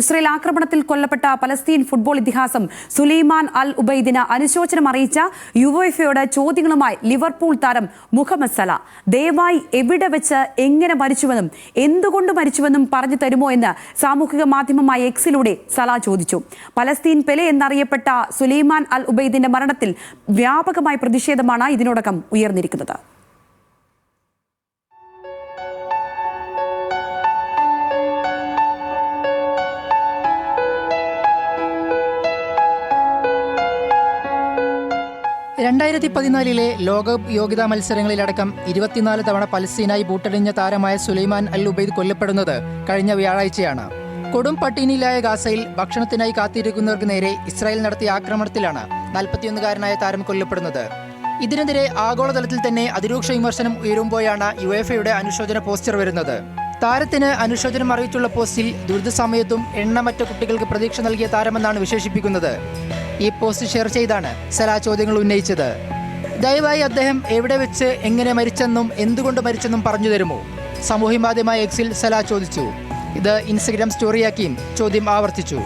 Israel ആക്രമണത്തിൽ കൊല്ലപ്പെട്ട Palestine football ഇതിഹാസം സുലൈമാൻ അൽ ഉബൈദിന് അനുശോചനം അറിയിച്ച യുവോഫയുടെ ചോദ്യങ്ങളുമായി ലിവർപൂൾ താരം മുഹമ്മദ് സല ദയവായി എവിടെ വെച്ച് എങ്ങനെ മരിച്ചുവെന്നും എന്തുകൊണ്ട് മരിച്ചുവെന്നും പറഞ്ഞു തരുമോ എന്ന് സാമൂഹിക മാധ്യമമായ എക്സിലൂടെ സല ചോദിച്ചു. പലസ്തീൻ പെലെ എന്നറിയപ്പെട്ട സുലൈമാൻ അൽ ഉബൈദിന്റെ മരണത്തിൽ വ്യാപകമായ പ്രതിഷേധമാണ് ഇതിനോടകം ഉയർന്നിരിക്കുന്നത്. രണ്ടായിരത്തി പതിനാലിലെ ലോകകപ്പ് യോഗ്യതാ മത്സരങ്ങളിലടക്കം ഇരുപത്തിനാല് തവണ പലസ്തീനായി ബൂട്ടടിഞ്ഞ താരമായ സുലൈമാൻ അൽ ഉബൈദ് കൊല്ലപ്പെടുന്നത് കഴിഞ്ഞ വ്യാഴാഴ്ചയാണ്. കൊടും പട്ടിണിയിലായ ഗാസയിൽ ഭക്ഷണത്തിനായി കാത്തിരിക്കുന്നവർക്ക് നേരെ ഇസ്രായേൽ നടത്തിയ ആക്രമണത്തിലാണ് നാൽപ്പത്തിയൊന്നുകാരനായ താരം കൊല്ലപ്പെടുന്നത്. ഇതിനെതിരെ ആഗോളതലത്തിൽ തന്നെ അതിരൂക്ഷ വിമർശനം ഉയരുമ്പോഴാണ് യു എഫ് എയുടെ അനുശോചന പോസ്റ്റർ വരുന്നത്. താരത്തിന് അനുശോചനം അറിയിച്ചുള്ള പോസ്റ്റിൽ ദുരിത സമയത്തും എണ്ണമറ്റ കുട്ടികൾക്ക് പ്രതീക്ഷ നൽകിയ താരമെന്നാണ് വിശേഷിപ്പിക്കുന്നത്. ഈ പോസ്റ്റ് ഷെയർ ചെയ്താണ് സല ചോദ്യങ്ങൾ ഉന്നയിച്ചത്. ദയവായി അദ്ദേഹം എവിടെ വെച്ച് എങ്ങനെ മരിച്ചെന്നും എന്തുകൊണ്ട് മരിച്ചെന്നും പറഞ്ഞു തരുമോ? സാമൂഹ്യ മാധ്യമമായ എക്സിൽ സലാ ചോദിച്ചു. ഇത് ഇൻസ്റ്റഗ്രാം സ്റ്റോറിയാക്കിയും ചോദ്യം ആവർത്തിച്ചു.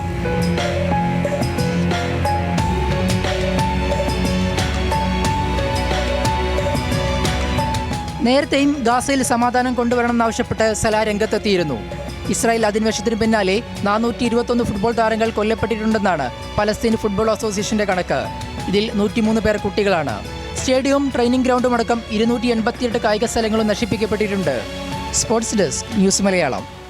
നേരത്തെയും ഗാസയിൽ സമാധാനം കൊണ്ടുവരണമെന്നാവശ്യപ്പെട്ട് സല രംഗത്തെത്തിയിരുന്നു. ഇസ്രായേൽ അധിനിവേശത്തിന് പിന്നാലെ നാനൂറ്റി ഇരുപത്തൊന്ന് ഫുട്ബോൾ താരങ്ങൾ കൊല്ലപ്പെട്ടിട്ടുണ്ടെന്നാണ് പലസ്തീൻ ഫുട്ബോൾ അസോസിയേഷന്റെ കണക്ക്. ഇതിൽ നൂറ്റിമൂന്ന് പേർ കുട്ടികളാണ്. സ്റ്റേഡിയവും ട്രെയിനിംഗ് ഗ്രൗണ്ടും അടക്കം ഇരുന്നൂറ്റി എൺപത്തിയെട്ട് കായിക സ്ഥലങ്ങളും നശിപ്പിക്കപ്പെട്ടിട്ടുണ്ട്. Sports desk news Malayalam.